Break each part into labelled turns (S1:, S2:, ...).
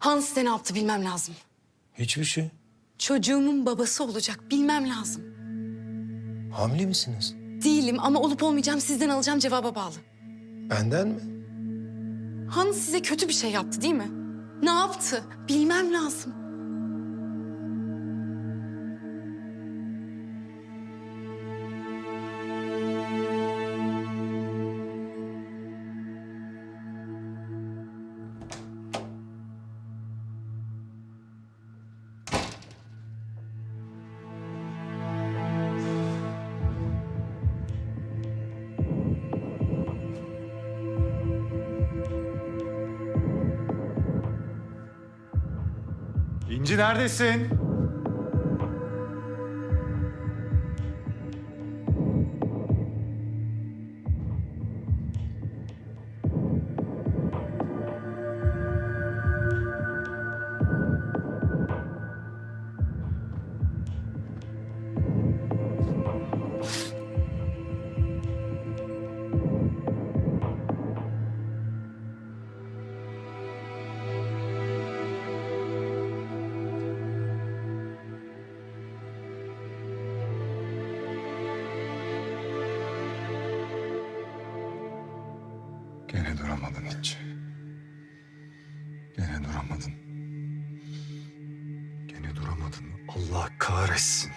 S1: Hans size ne yaptı bilmem lazım.
S2: Hiçbir şey.
S1: Çocuğumun babası olacak bilmem lazım.
S2: Hamile misiniz?
S1: Değilim ama olup olmayacağım sizden alacağım cevaba bağlı.
S2: Benden mi?
S1: Hans size kötü bir şey yaptı değil mi? Ne yaptı? Bilmem lazım.
S3: İnci neredesin?
S4: Hiç. Gene duramadın. Gene duramadın. Allah kahretsin.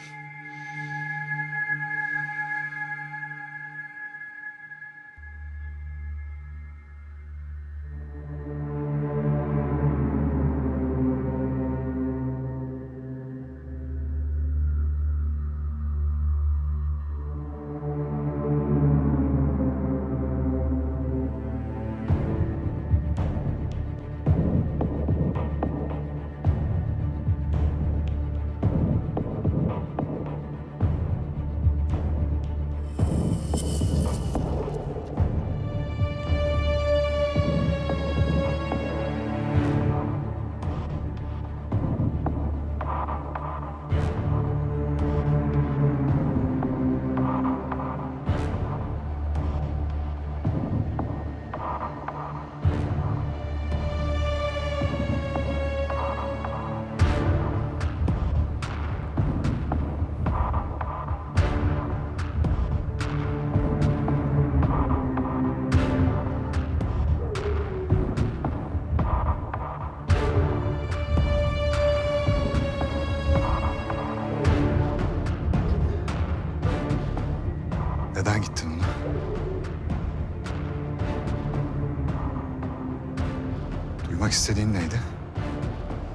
S4: Duymak istediğin neydi?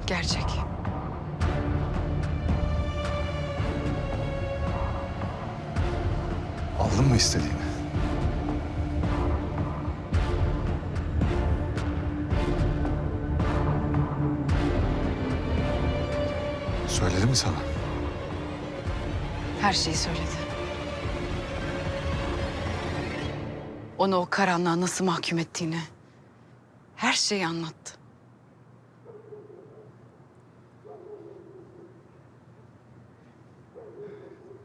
S1: Gerçek.
S4: Aldın mı istediğini? Söyledi mi sana?
S1: Her şeyi söyledi. Onu o karanlığa nasıl mahkum ettiğini. Her şeyi anlattı.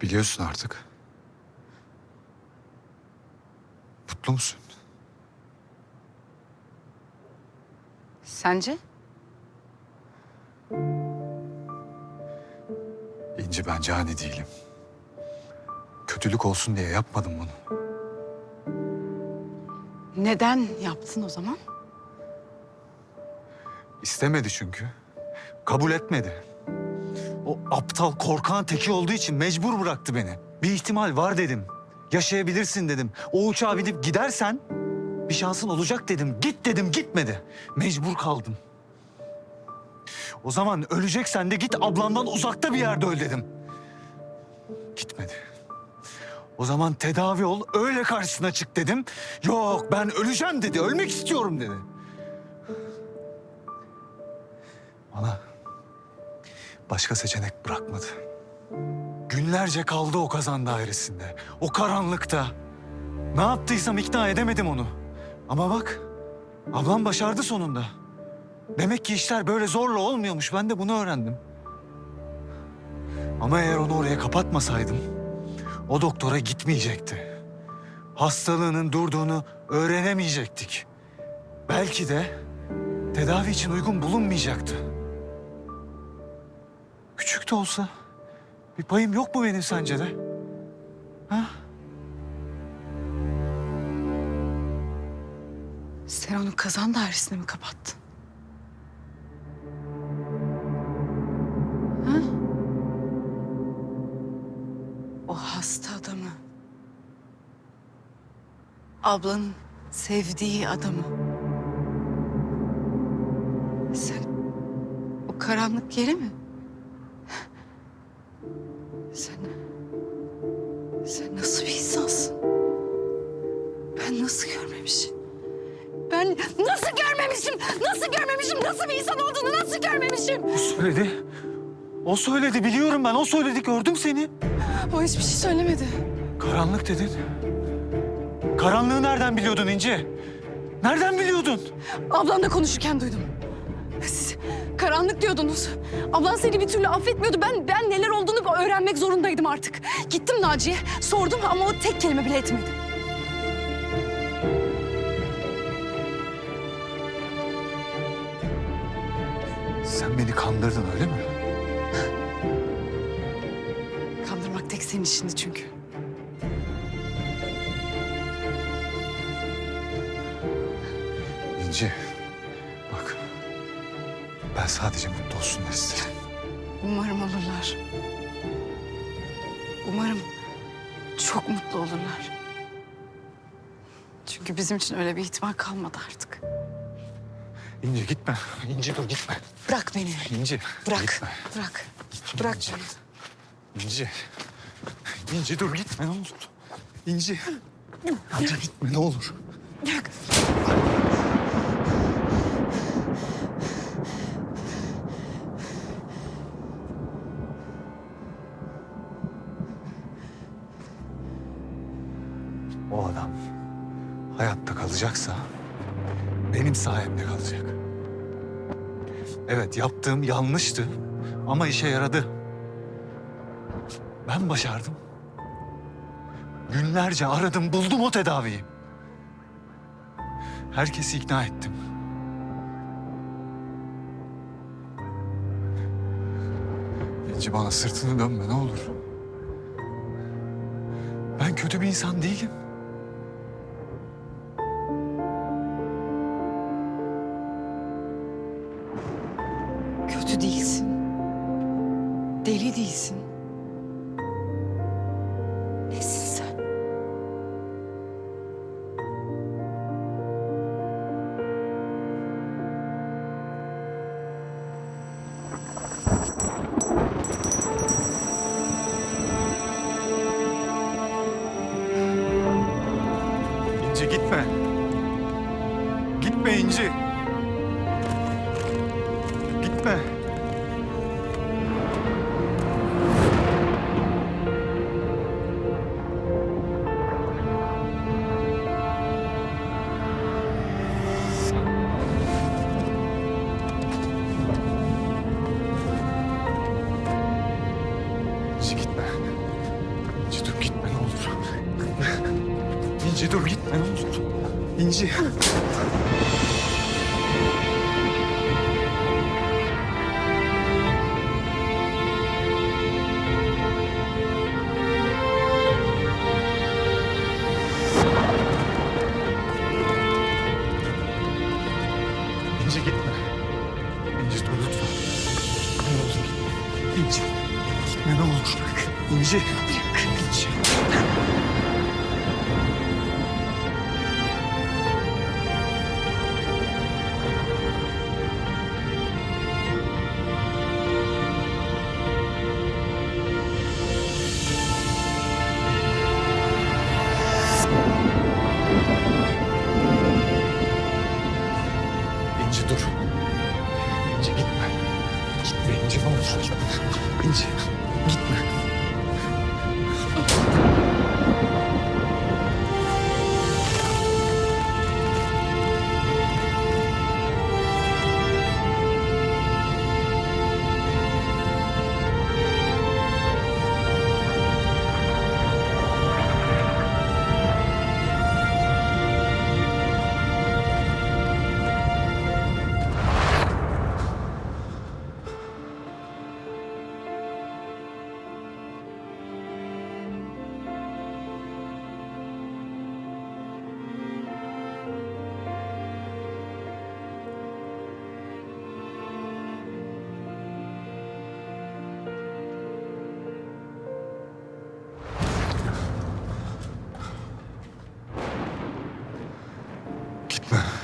S4: Biliyorsun artık. Mutlu musun?
S1: Sence?
S4: İnci ben cani değilim. Kötülük olsun diye yapmadım bunu.
S1: Neden yaptın o zaman?
S4: İstemedi çünkü. Kabul etmedi. O aptal korkan teki olduğu için mecbur bıraktı beni. Bir ihtimal var dedim. Yaşayabilirsin dedim. O uçağa binip gidersen bir şansın olacak dedim. Git dedim gitmedi. Mecbur kaldım. O zaman öleceksen de git ablandan uzakta bir yerde öl dedim. Gitmedi. O zaman tedavi ol öyle karşısına çık dedim. Yok ben öleceğim dedi. Ölmek istiyorum dedi. Bana başka seçenek bırakmadı. Günlerce kaldı o kazan dairesinde. O karanlıkta. Ne yaptıysam ikna edemedim onu. Ama bak ablam başardı sonunda. Demek ki işler böyle zorla olmuyormuş. Ben de bunu öğrendim. Ama eğer onu oraya kapatmasaydım o doktora gitmeyecekti. Hastalığının durduğunu öğrenemeyecektik. Belki de tedavi için uygun bulunmayacaktı. Küçük de olsa bir payım yok mu benim sence de? Ha?
S1: Sen onu kazan dairesine mi kapattın? Ha? O hasta adamı. Ablanın sevdiği adamı. Sen o karanlık yeri mi? Sen... Sen nasıl bir insansın? Ben nasıl görmemişim? Ben nasıl görmemişim? Nasıl görmemişim? Nasıl bir insan olduğunu nasıl görmemişim?
S4: O söyledi. O söyledi biliyorum ben. O söyledi gördüm seni.
S1: O hiçbir şey söylemedi.
S4: Karanlık dedin. Karanlığı nereden biliyordun İnci? Nereden biliyordun?
S1: Ablanla konuşurken duydum. Siz karanlık diyordunuz. Ablan seni bir türlü affetmiyordu. Ben ben neler olduğunu öğrenmek zorundaydım artık. Gittim Naciye, sordum ama o tek kelime bile etmedi.
S4: Sen beni kandırdın öyle mi?
S1: Kandırmak tek senin işindi çünkü.
S4: İnci. Ben sadece mutlu olsunlar isterim.
S1: Umarım olurlar. Umarım çok mutlu olurlar. Çünkü bizim için öyle bir ihtimal kalmadı artık.
S4: İnci gitme. İnci dur gitme.
S1: Bırak beni.
S4: İnci.
S1: Bırak.
S4: Gitme.
S1: Bırak.
S4: Gitme
S1: Bırak
S4: İnci.
S1: beni.
S4: İnci. İnci dur gitme ne olur. İnci. İnci gitme ne olur.
S1: Bırak.
S4: O adam hayatta kalacaksa benim sayemde kalacak. Evet yaptığım yanlıştı ama işe yaradı. Ben başardım. Günlerce aradım buldum o tedaviyi. Herkesi ikna ettim. İnci bana sırtını dönme ne olur. Ben kötü bir insan değilim.
S1: Kötü değilsin. Deli değilsin.
S4: İnci. İnci gitme. İnci lütfen. Ne olur gitme. İnci. Gitme ne olur. İnci. Gitme.